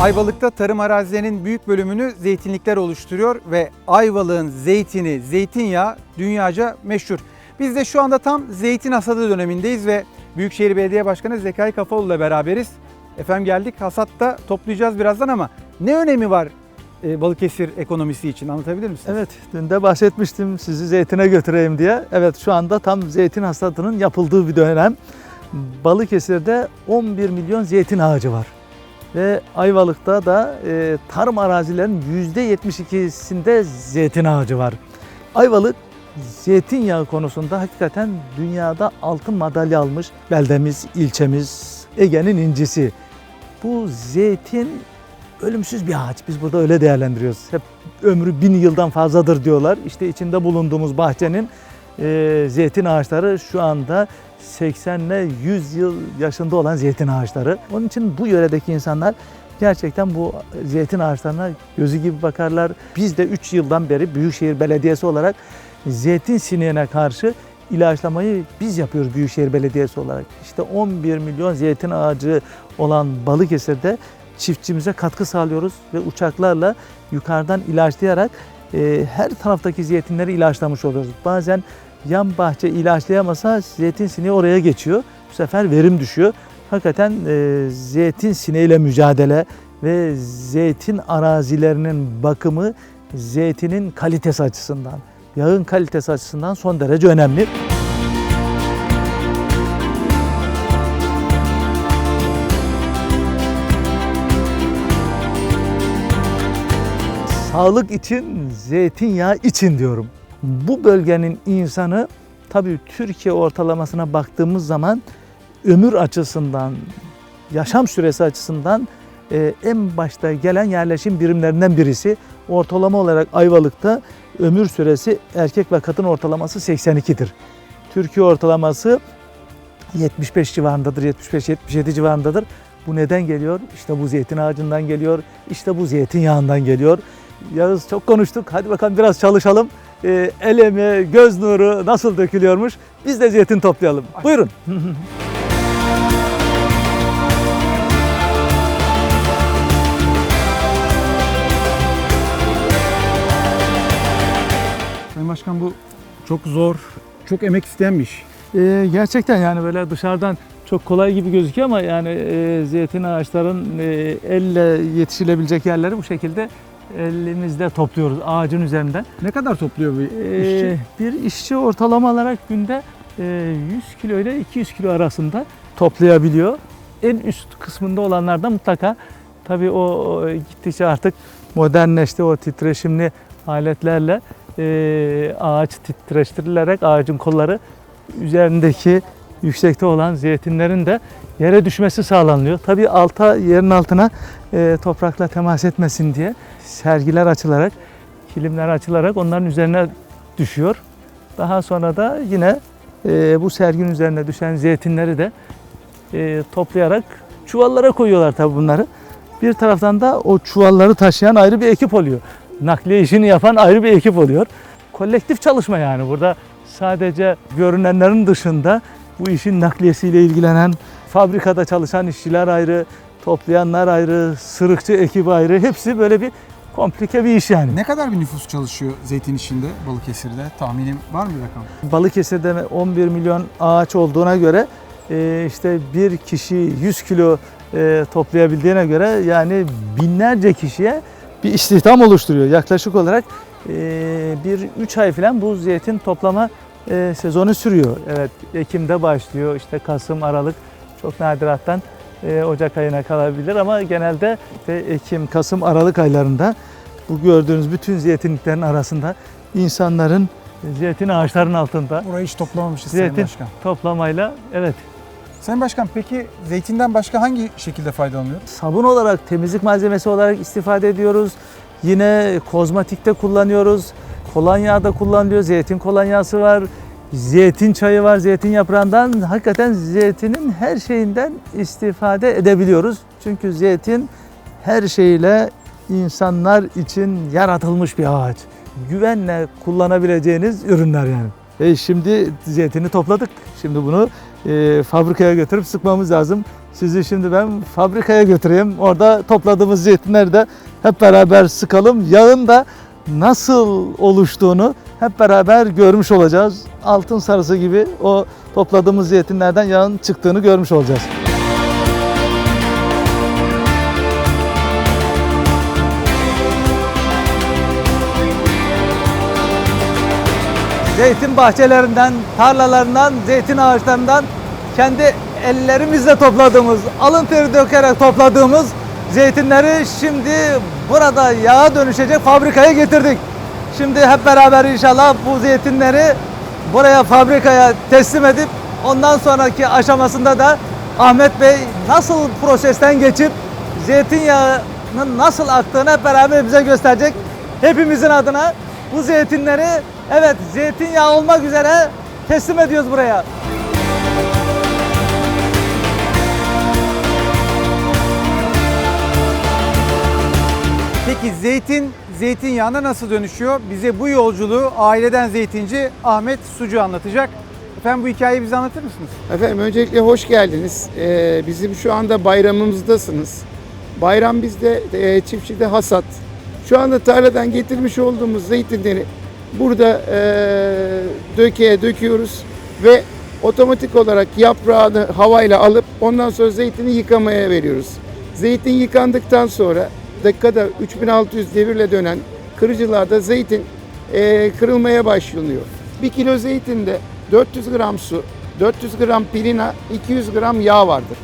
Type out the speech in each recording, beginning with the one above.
Ayvalık'ta tarım arazilerinin büyük bölümünü zeytinlikler oluşturuyor ve Ayvalık'ın zeytini, zeytinyağı dünyaca meşhur. Biz de şu anda tam zeytin hasadı dönemindeyiz ve Büyükşehir Belediye Başkanı Zekai Kafaoğlu ile beraberiz. Efendim geldik hasatta toplayacağız birazdan ama ne önemi var e, Balıkesir ekonomisi için anlatabilir misiniz? Evet, dün de bahsetmiştim sizi zeytine götüreyim diye. Evet, şu anda tam zeytin hasadının yapıldığı bir dönem. Balıkesir'de 11 milyon zeytin ağacı var. Ve Ayvalık'ta da e, tarım arazilerinin %72'sinde zeytin ağacı var. Ayvalık zeytinyağı konusunda hakikaten dünyada altın madalya almış beldemiz, ilçemiz, Ege'nin incisi. Bu zeytin ölümsüz bir ağaç. Biz burada öyle değerlendiriyoruz. Hep ömrü bin yıldan fazladır diyorlar. İşte içinde bulunduğumuz bahçenin e, zeytin ağaçları şu anda 80 ile 100 yıl yaşında olan zeytin ağaçları. Onun için bu yöredeki insanlar gerçekten bu zeytin ağaçlarına gözü gibi bakarlar. Biz de 3 yıldan beri Büyükşehir Belediyesi olarak zeytin sineğine karşı ilaçlamayı biz yapıyoruz Büyükşehir Belediyesi olarak. İşte 11 milyon zeytin ağacı olan Balıkesir'de çiftçimize katkı sağlıyoruz ve uçaklarla yukarıdan ilaçlayarak e, her taraftaki zeytinleri ilaçlamış oluyoruz. Bazen yan bahçe ilaçlayamasa zeytin sineği oraya geçiyor. Bu sefer verim düşüyor. Hakikaten e, zeytin sineğiyle mücadele ve zeytin arazilerinin bakımı zeytinin kalitesi açısından, yağın kalitesi açısından son derece önemli. Sağlık için, zeytinyağı için diyorum. Bu bölgenin insanı tabii Türkiye ortalamasına baktığımız zaman ömür açısından, yaşam süresi açısından e, en başta gelen yerleşim birimlerinden birisi. Ortalama olarak Ayvalık'ta ömür süresi erkek ve kadın ortalaması 82'dir. Türkiye ortalaması 75 civarındadır, 75-77 civarındadır. Bu neden geliyor? İşte bu zeytin ağacından geliyor, işte bu zeytinyağından geliyor. Yağız çok konuştuk, hadi bakalım biraz çalışalım. Ee, el emeği, göz nuru nasıl dökülüyormuş? Biz de zeytin toplayalım. Buyurun. Sayın Başkan bu çok zor, çok emek isteyen bir iş. Ee, gerçekten yani böyle dışarıdan çok kolay gibi gözüküyor ama yani e, zeytin ağaçların e, elle yetişilebilecek yerleri bu şekilde elimizde topluyoruz ağacın üzerinden. Ne kadar topluyor bir Ee, işçi? bir işçi ortalama olarak günde e, 100 kilo ile 200 kilo arasında toplayabiliyor. En üst kısmında olanlar da mutlaka tabii o, o gittikçe artık modernleşti o titreşimli aletlerle e, ağaç titreştirilerek ağacın kolları üzerindeki yüksekte olan zeytinlerin de yere düşmesi sağlanıyor. Tabii alta yerin altına e, toprakla temas etmesin diye sergiler açılarak, kilimler açılarak onların üzerine düşüyor. Daha sonra da yine e, bu serginin üzerine düşen zeytinleri de e, toplayarak çuvallara koyuyorlar tabii bunları. Bir taraftan da o çuvalları taşıyan ayrı bir ekip oluyor. Nakliye işini yapan ayrı bir ekip oluyor. Kolektif çalışma yani burada sadece görünenlerin dışında bu işin nakliyesiyle ilgilenen, fabrikada çalışan işçiler ayrı, toplayanlar ayrı, sırıkçı ekibi ayrı. Hepsi böyle bir komplike bir iş yani. Ne kadar bir nüfus çalışıyor zeytin işinde Balıkesir'de? Tahminim var mı bir rakam? Balıkesir'de 11 milyon ağaç olduğuna göre e, işte bir kişi 100 kilo e, toplayabildiğine göre yani binlerce kişiye bir istihdam oluşturuyor. Yaklaşık olarak e, bir 3 ay falan bu zeytin toplama e, sezonu sürüyor. Evet Ekim'de başlıyor işte Kasım, Aralık çok nadirattan e, Ocak ayına kalabilir ama genelde işte Ekim, Kasım, Aralık aylarında bu gördüğünüz bütün zeytinliklerin arasında insanların zeytin ağaçlarının altında Orayı hiç toplamamışız Sayın zeytin Başkan. toplamayla evet Sayın Başkan peki zeytinden başka hangi şekilde faydalanıyor? sabun olarak temizlik malzemesi olarak istifade ediyoruz. Yine kozmetikte kullanıyoruz. Kolonyada kullanılıyor. Zeytin kolonyası var. Zeytin çayı var zeytin yaprağından. Hakikaten zeytinin her şeyinden istifade edebiliyoruz. Çünkü zeytin her şeyle insanlar için yaratılmış bir ağaç. Güvenle kullanabileceğiniz ürünler yani. E şimdi zeytini topladık. Şimdi bunu e, fabrikaya götürüp sıkmamız lazım. Sizi şimdi ben fabrikaya götüreyim. Orada topladığımız zeytinleri de hep beraber sıkalım. Yağın da nasıl oluştuğunu hep beraber görmüş olacağız. Altın sarısı gibi o topladığımız zeytinlerden yağın çıktığını görmüş olacağız. Zeytin bahçelerinden, tarlalarından, zeytin ağaçlarından kendi ellerimizle topladığımız, alın teri dökerek topladığımız zeytinleri şimdi burada yağa dönüşecek fabrikaya getirdik. Şimdi hep beraber inşallah bu zeytinleri buraya fabrikaya teslim edip ondan sonraki aşamasında da Ahmet Bey nasıl prosesten geçip zeytinyağının nasıl aktığını hep beraber bize gösterecek. Hepimizin adına bu zeytinleri evet zeytinyağı olmak üzere teslim ediyoruz buraya. Peki zeytin zeytinyağına nasıl dönüşüyor? Bize bu yolculuğu aileden zeytinci Ahmet Sucu anlatacak. Efendim bu hikayeyi bize anlatır mısınız? Efendim öncelikle hoş geldiniz. Ee, bizim şu anda bayramımızdasınız. Bayram bizde e, çiftçide hasat. Şu anda tarladan getirmiş olduğumuz zeytinleri burada e, dökeye döküyoruz ve otomatik olarak yaprağını havayla alıp ondan sonra zeytini yıkamaya veriyoruz. Zeytin yıkandıktan sonra dakikada 3600 devirle dönen kırıcılarda zeytin e, kırılmaya başlanıyor. 1 kilo zeytinde 400 gram su, 400 gram pirina, 200 gram yağ vardır.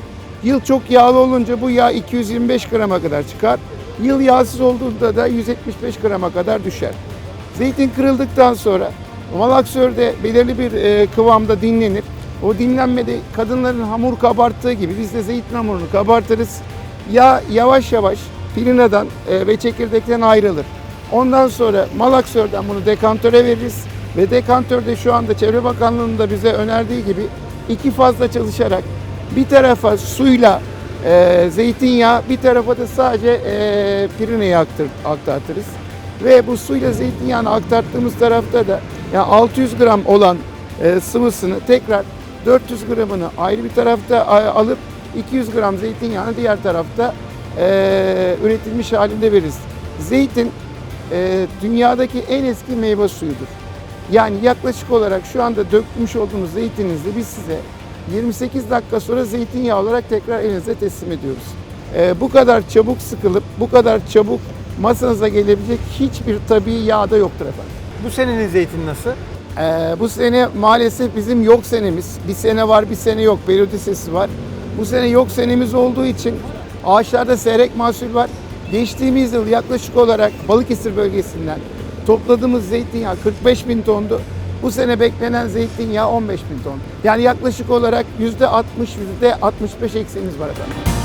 Yıl çok yağlı olunca bu yağ 225 grama kadar çıkar. Yıl yağsız olduğunda da 175 grama kadar düşer. Zeytin kırıldıktan sonra malaksörde belirli bir e, kıvamda dinlenir. O dinlenmede kadınların hamur kabarttığı gibi biz de zeytin hamurunu kabartırız. Yağ yavaş yavaş pirinadan e, ve çekirdekten ayrılır. Ondan sonra malaksörden bunu dekantöre veririz ve dekantörde şu anda Çevre Bakanlığı'nın da bize önerdiği gibi iki fazla çalışarak bir tarafa suyla e, zeytinyağı bir tarafa da sadece e, pirinayı aktır, aktartırız. Ve bu suyla zeytinyağını aktarttığımız tarafta da yani 600 gram olan e, sıvısını tekrar 400 gramını ayrı bir tarafta alıp 200 gram zeytinyağını diğer tarafta e, üretilmiş halinde veririz. Zeytin e, dünyadaki en eski meyve suyudur. Yani yaklaşık olarak şu anda dökmüş olduğunuz zeytininizde biz size 28 dakika sonra zeytinyağı olarak tekrar elinize teslim ediyoruz. E, bu kadar çabuk sıkılıp bu kadar çabuk masanıza gelebilecek hiçbir tabii yağ da yoktur efendim. Bu senenin zeytini nasıl? Ee, bu sene maalesef bizim yok senemiz. Bir sene var, bir sene yok. Periyodisesi var. Bu sene yok senemiz olduğu için ağaçlarda seyrek mahsul var. Geçtiğimiz yıl yaklaşık olarak Balıkesir bölgesinden topladığımız zeytinyağı 45 bin tondu. Bu sene beklenen zeytinyağı 15 bin ton. Yani yaklaşık olarak yüzde 60, yüzde 65 eksiğimiz var efendim.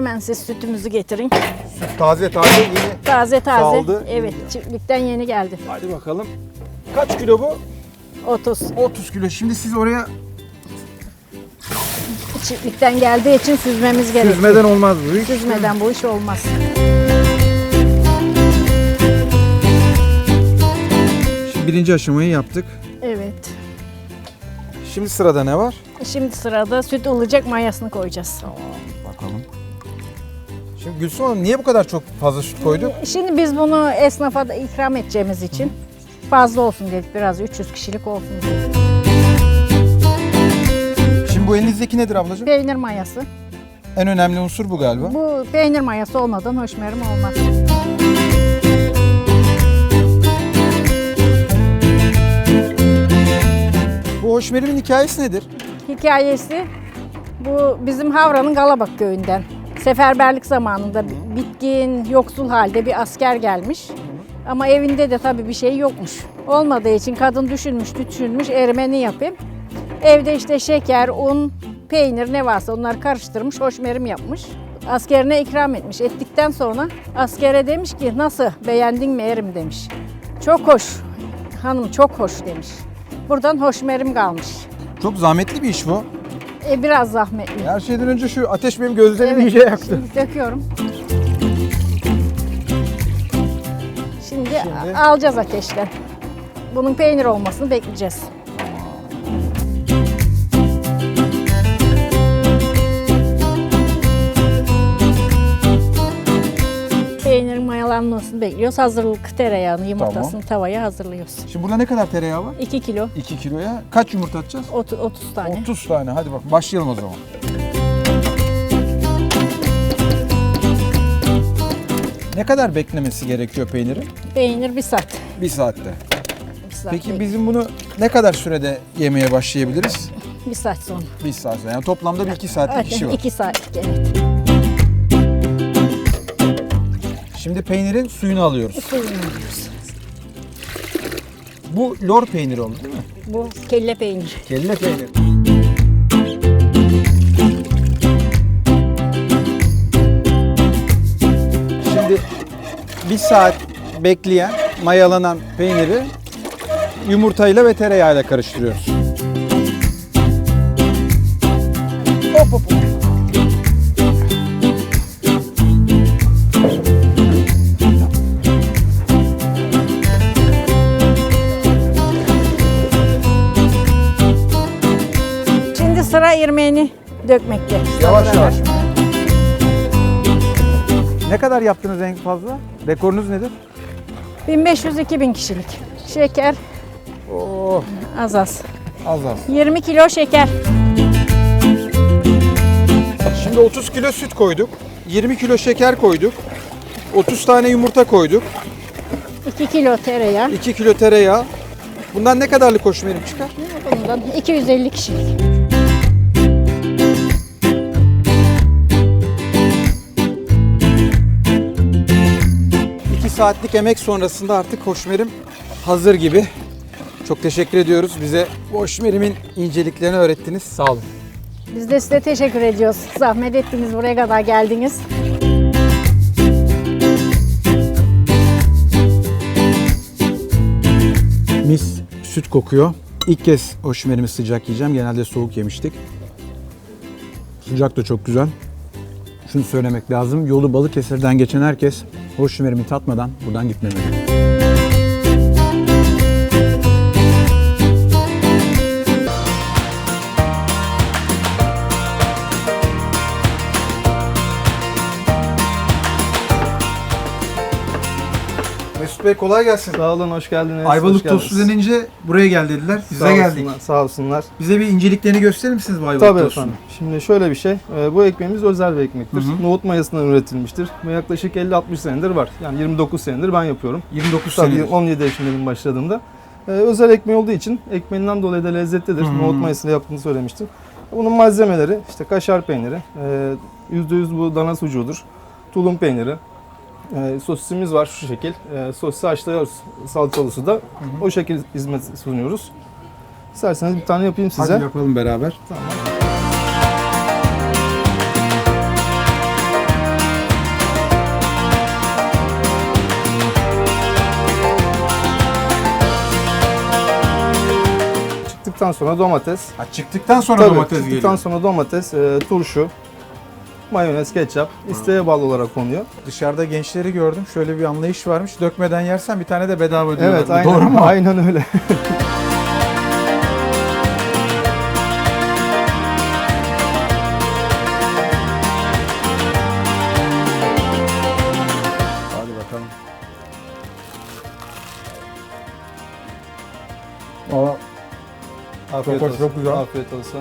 Hemen siz sütümüzü getirin. Taze taze yeni. Taze taze. Saldı. Evet, çiftlikten yeni geldi. Hadi bakalım. Kaç kilo bu? 30. 30 kilo. Şimdi siz oraya Çiftlikten geldiği için süzmemiz gerekiyor. süzmeden olmaz bu iş. Süzmeden bu iş olmaz. Şimdi birinci aşamayı yaptık. Evet. Şimdi sırada ne var? Şimdi sırada süt ılacak mayasını koyacağız. Tamam bakalım. Şimdi Gülsüm Hanım niye bu kadar çok fazla süt koyduk? Şimdi biz bunu esnafa da ikram edeceğimiz için fazla olsun dedik biraz 300 kişilik olsun diye. Şimdi bu elinizdeki nedir ablacığım? Peynir mayası. En önemli unsur bu galiba. Bu peynir mayası olmadan hoşmerim olmaz. Bu hoşmerimin hikayesi nedir? Hikayesi bu bizim Havra'nın Galabak köyünden. Seferberlik zamanında bitkin, yoksul halde bir asker gelmiş. Ama evinde de tabii bir şey yokmuş. Olmadığı için kadın düşünmüş, düşünmüş ermeni yapayım. Evde işte şeker, un, peynir ne varsa onları karıştırmış, hoşmerim yapmış. Askerine ikram etmiş. Ettikten sonra askere demiş ki nasıl beğendin mi erim demiş. Çok hoş hanım çok hoş demiş. Buradan hoşmerim kalmış. Çok zahmetli bir iş bu. E, biraz zahmetli. Her şeyden önce şu ateş benim gözlerimi iyice yaktı. Şimdi döküyorum. Şimdi, Şimdi alacağız ateşten. Bunun peynir olmasını bekleyeceğiz. Mayalanmasını bekliyoruz. Hazırlık tereyağını, yumurtasını tavaya hazırlıyoruz. Şimdi burada ne kadar tereyağı var? 2 kilo, 2 kiloya kaç yumurta atacağız? 30, 30 tane. 30 tane. Hadi bak başlayalım o zaman. Ne kadar beklemesi gerekiyor peynirin? Peynir bir saat. Bir saatte. Bir saat, Peki bek- bizim bunu ne kadar sürede yemeye başlayabiliriz? bir saat sonra. Bir saat. Yani toplamda bir iki saatlik işi var. 2 saatlik evet. Şimdi peynirin suyunu alıyoruz. Suyunu alıyoruz. Bu lor peyniri oldu değil mi? Bu kelle peynir. Kelle peyniri. Şimdi bir saat bekleyen, mayalanan peyniri yumurtayla ve tereyağıyla karıştırıyoruz. Hop hop hop. İrmeğini dökmekte. Yavaş yavaş. Ne kadar yaptınız en fazla? Rekorunuz nedir? 1500-2000 kişilik. Şeker Oh, az az. az az. 20 kilo şeker. Şimdi 30 kilo süt koyduk. 20 kilo şeker koyduk. 30 tane yumurta koyduk. 2 kilo tereyağı. 2 kilo tereyağı. Bundan ne kadarlık hoşmerim çıkar? Bundan 250 kişilik. Saatlik emek sonrasında artık hoşmerim hazır gibi. Çok teşekkür ediyoruz. Bize hoşmerimin inceliklerini öğrettiniz. Sağ olun. Biz de size teşekkür ediyoruz. Zahmet ettiniz buraya kadar geldiniz. Mis süt kokuyor. İlk kez hoşmerimi sıcak yiyeceğim. Genelde soğuk yemiştik. Sıcak da çok güzel. Şunu söylemek lazım. Yolu Balıkesir'den geçen herkes hoşmerimi tatmadan buradan gitmemeli. Mesut Bey kolay gelsin. Sağ olun, hoş geldiniz. Ayvalık hoş geldiniz. tostu denince buraya gel dediler. Biz Sağ geldik. olsunlar, Sağ olsunlar. Bize bir inceliklerini gösterir misiniz bu ayvalık Tabii tostunu? efendim. Şimdi şöyle bir şey. e, Bu ekmeğimiz özel bir ekmektir. Hı hı. Nohut mayasından üretilmiştir. Ve yaklaşık 50-60 senedir var. Yani 29 senedir ben yapıyorum. 29 Tabii senedir. 17 yaşındayım başladığımda. E, özel ekmeği olduğu için ekmeğinden dolayı da lezzetlidir. Hı. Nohut mayasıyla yaptığını söylemiştim. Bunun malzemeleri işte kaşar peyniri, e, %100 bu dana sucuğudur. Tulum peyniri, e, sosisimiz var şu şekil. E, sosisi haşlıyoruz salçalısı da. O şekil hizmet sunuyoruz. İsterseniz bir tane yapayım size. Hadi yapalım beraber. Tamam. Çıktıktan sonra domates. Ha, çıktıktan sonra Tabii, domates çıktıktan geliyor. sonra domates, e, turşu, mayonez, ketçap isteğe bağlı olarak konuyor. Dışarıda gençleri gördüm. Şöyle bir anlayış varmış. Dökmeden yersen bir tane de bedava diyorlar. Evet, aynen, Doğru mu? aynen öyle. Hadi bakalım. Aa, Afiyet hoş, olsun. çok güzel. Afiyet olsun.